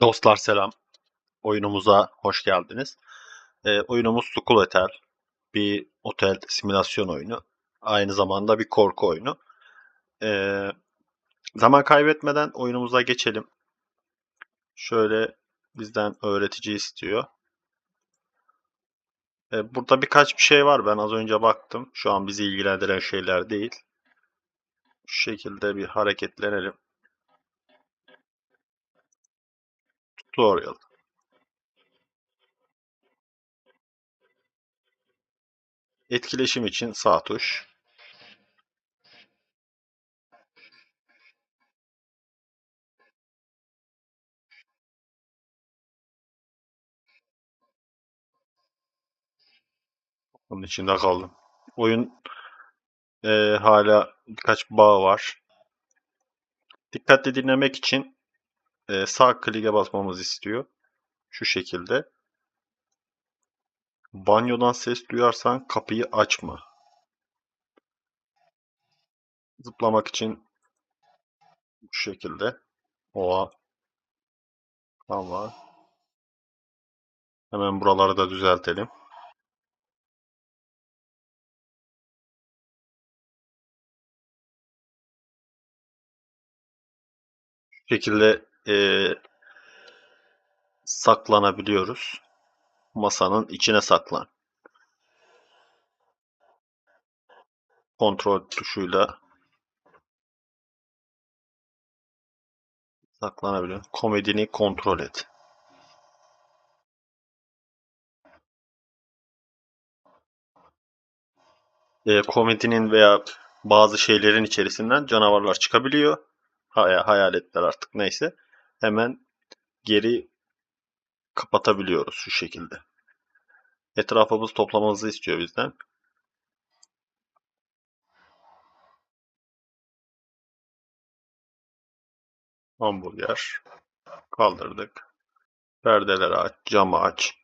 Dostlar selam. Oyunumuza hoş geldiniz. Ee, oyunumuz School Hotel. Bir otel simülasyon oyunu. Aynı zamanda bir korku oyunu. Ee, zaman kaybetmeden oyunumuza geçelim. Şöyle bizden öğretici istiyor. Ee, burada birkaç bir şey var. Ben az önce baktım. Şu an bizi ilgilendiren şeyler değil. Şu şekilde bir hareketlenelim. Tutorial. Etkileşim için sağ tuş. Onun içinde kaldım. Oyun e, hala birkaç bağ var. Dikkatli dinlemek için e, sağ klike basmamız istiyor. Şu şekilde. Banyodan ses duyarsan kapıyı açma. Zıplamak için bu şekilde. Oha. Tamam. Hemen buraları da düzeltelim. Şu şekilde e, saklanabiliyoruz. Masanın içine saklan. Kontrol tuşuyla saklanabiliyor. Komedini kontrol et. E, komedinin veya bazı şeylerin içerisinden canavarlar çıkabiliyor. Hay- hayaletler artık neyse. Hemen geri kapatabiliyoruz şu şekilde. Etrafımız toplamamızı istiyor bizden. Hamburger. Kaldırdık. Perdeleri aç, camı aç.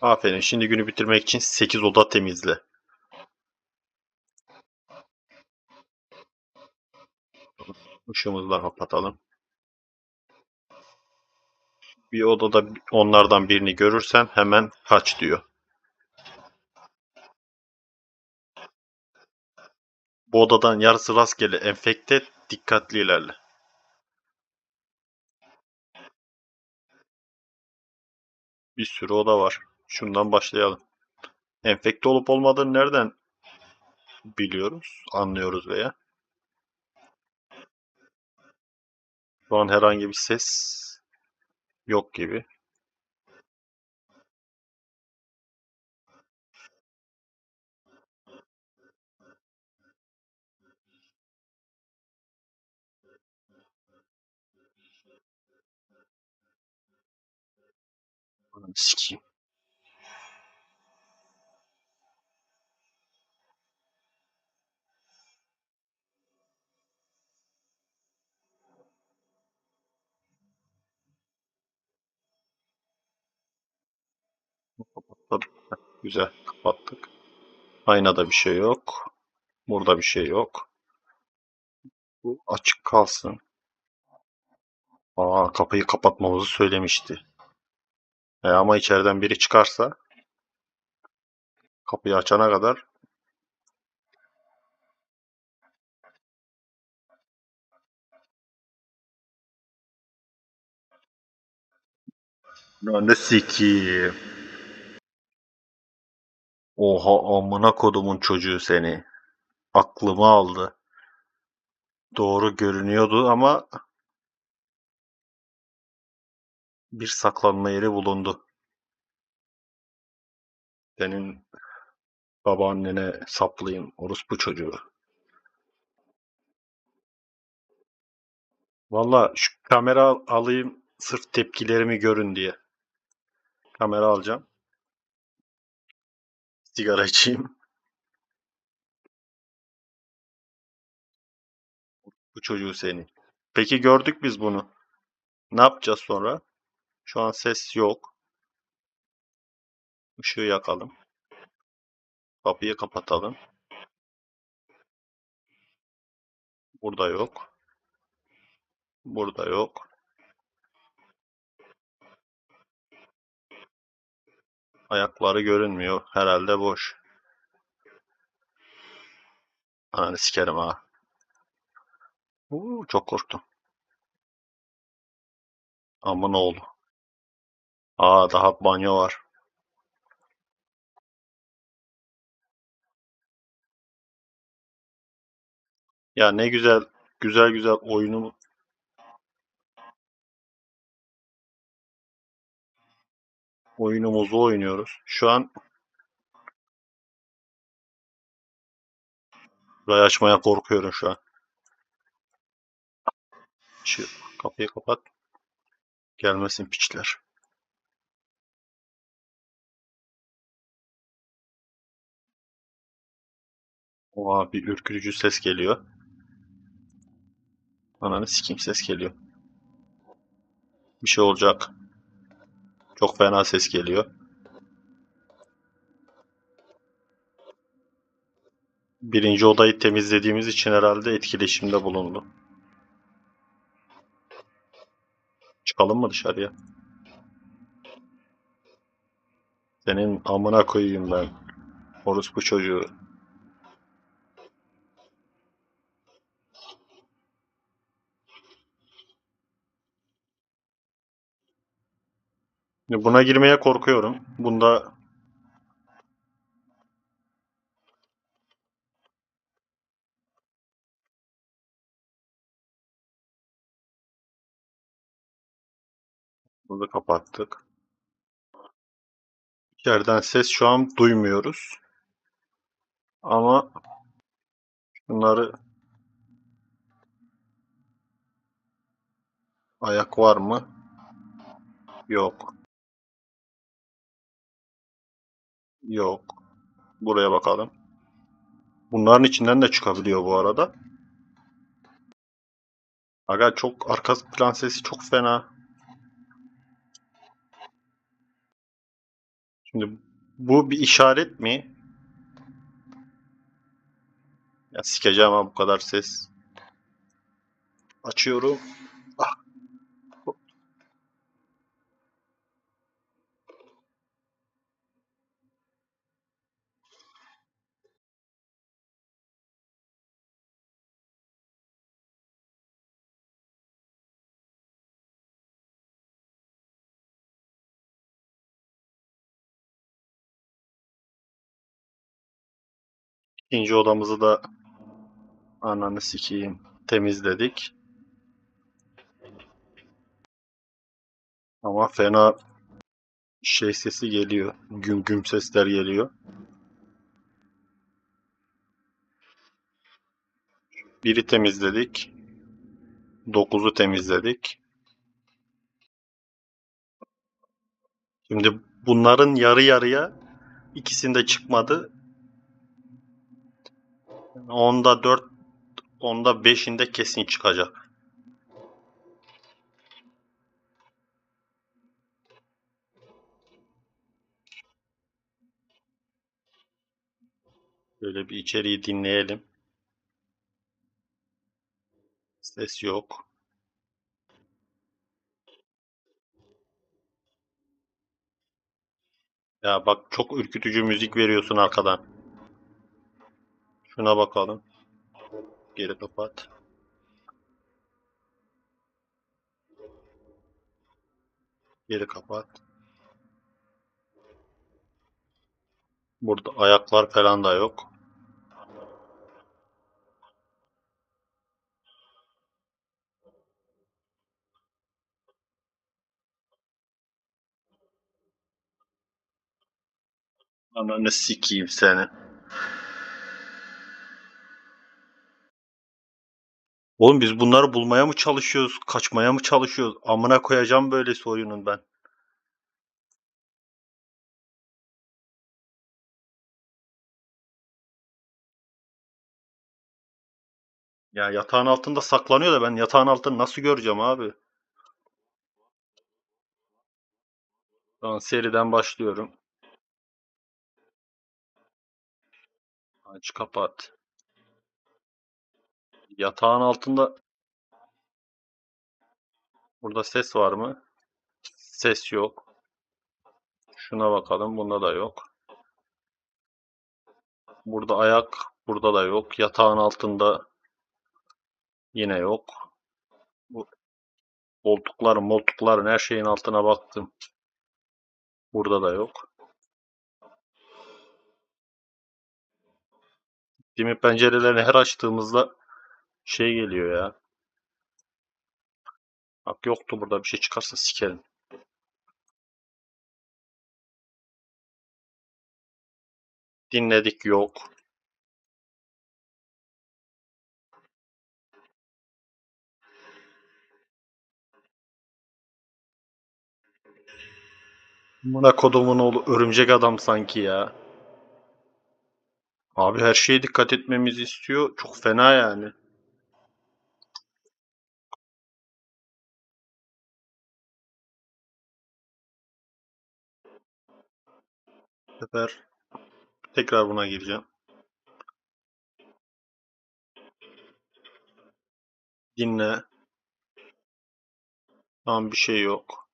Aferin. Şimdi günü bitirmek için 8 oda temizle. Işığımızı da kapatalım. Bir odada onlardan birini görürsen hemen kaç diyor. Bu odadan yarısı rastgele enfekte dikkatli ilerle. Bir sürü oda var. Şundan başlayalım. Enfekte olup olmadığını nereden biliyoruz, anlıyoruz veya? Şu an herhangi bir ses yok gibi. Ananı Güzel kapattık. Aynada bir şey yok. Burada bir şey yok. Bu açık kalsın. Aa kapıyı kapatmamızı söylemişti. E, ama içeriden biri çıkarsa kapıyı açana kadar ne sikiyim. Oha amına kodumun çocuğu seni. Aklımı aldı. Doğru görünüyordu ama bir saklanma yeri bulundu. Senin babaannene saplayayım orospu çocuğu. Valla şu kamera al- alayım sırf tepkilerimi görün diye. Kamera alacağım. Sigara içeyim. Bu çocuğu seni. Peki gördük biz bunu. Ne yapacağız sonra? Şu an ses yok. Işığı yakalım. Kapıyı kapatalım. Burada yok. Burada yok. Ayakları görünmüyor. Herhalde boş. Ananı sikerim ha. Uuu, çok korktum. Ama ne oldu? Aa daha banyo var. Ya ne güzel güzel güzel oyunu oyunumuzu oynuyoruz. Şu an burayı açmaya korkuyorum şu an. Şu kapıyı kapat. Gelmesin piçler. Oha bir ürkütücü ses geliyor. Ananı sikeyim ses geliyor. Bir şey olacak. Çok fena ses geliyor. Birinci odayı temizlediğimiz için herhalde etkileşimde bulundu. Çıkalım mı dışarıya? Senin amına koyayım ben. Orospu çocuğu. Buna girmeye korkuyorum. Bunda Bunu kapattık. İçeriden ses şu an duymuyoruz. Ama bunları ayak var mı? Yok. Yok. Buraya bakalım. Bunların içinden de çıkabiliyor bu arada. Aga çok arka plan sesi çok fena. Şimdi bu bir işaret mi? Ya sikeceğim ha bu kadar ses. Açıyorum. İkinci odamızı da ananı sikeyim temizledik. Ama fena şey sesi geliyor. Güm güm sesler geliyor. Biri temizledik. Dokuzu temizledik. Şimdi bunların yarı yarıya ikisinde çıkmadı. Onda 4 onda 5'inde kesin çıkacak. Böyle bir içeriği dinleyelim. Ses yok. Ya bak çok ürkütücü müzik veriyorsun arkadan. Şuna bakalım. Geri kapat. Geri kapat. Burada ayaklar falan da yok. Ananı sikeyim seni. Oğlum biz bunları bulmaya mı çalışıyoruz? Kaçmaya mı çalışıyoruz? Amına koyacağım böylesi oyunun ben. Ya yatağın altında saklanıyor da ben yatağın altını nasıl göreceğim abi? Tamam seriden başlıyorum. Aç kapat. Yatağın altında Burada ses var mı? Ses yok. Şuna bakalım. Bunda da yok. Burada ayak. Burada da yok. Yatağın altında yine yok. Bu koltukların, moltukların her şeyin altına baktım. Burada da yok. Mi? Pencerelerini her açtığımızda şey geliyor ya. Bak yoktu burada bir şey çıkarsa sikerim. Dinledik yok. Buna kodumun oğlu örümcek adam sanki ya. Abi her şeye dikkat etmemizi istiyor. Çok fena yani. Sefer tekrar buna gireceğim. Dinle. Tamam bir şey yok.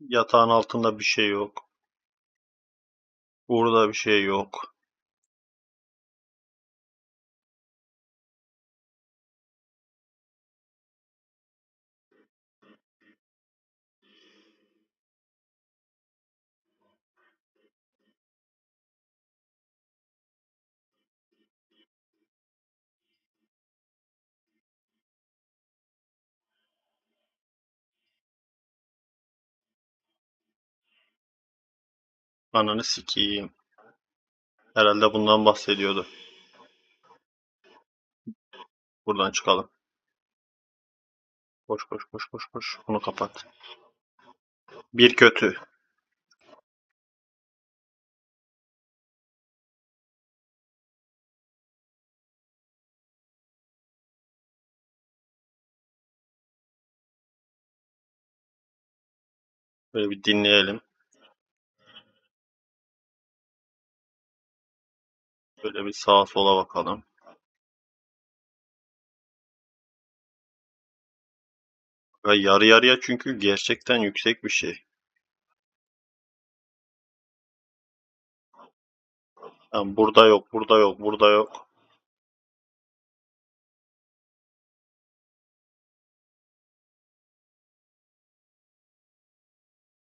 Yatağın altında bir şey yok. Burada bir şey yok. Ananı sikeyim. Herhalde bundan bahsediyordu. Buradan çıkalım. Koş koş koş koş koş. Bunu kapat. Bir kötü. Böyle bir dinleyelim. Böyle bir sağa sola bakalım. Ve yarı yarıya çünkü gerçekten yüksek bir şey. Yani burada yok, burada yok, burada yok.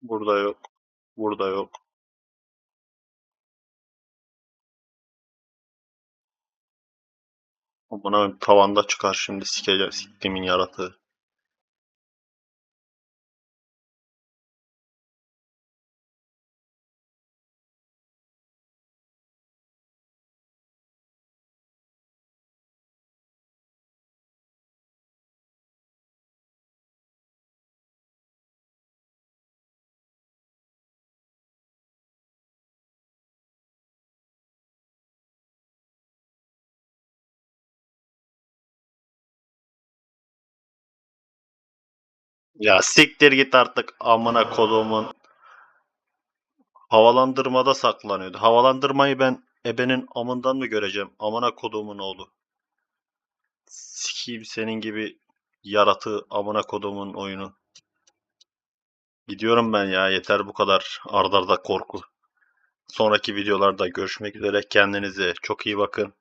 Burada yok. Burada yok. Buna tavanda çıkar şimdi sikeceğim siktimin yaratığı. Ya siktir git artık amına koduğumun. Havalandırmada saklanıyordu. Havalandırmayı ben ebenin amından mı göreceğim? Amına koduğumun oğlu. Sikiyim senin gibi yaratığı amına koduğumun oyunu. Gidiyorum ben ya yeter bu kadar ardarda korku. Sonraki videolarda görüşmek üzere. Kendinize çok iyi bakın.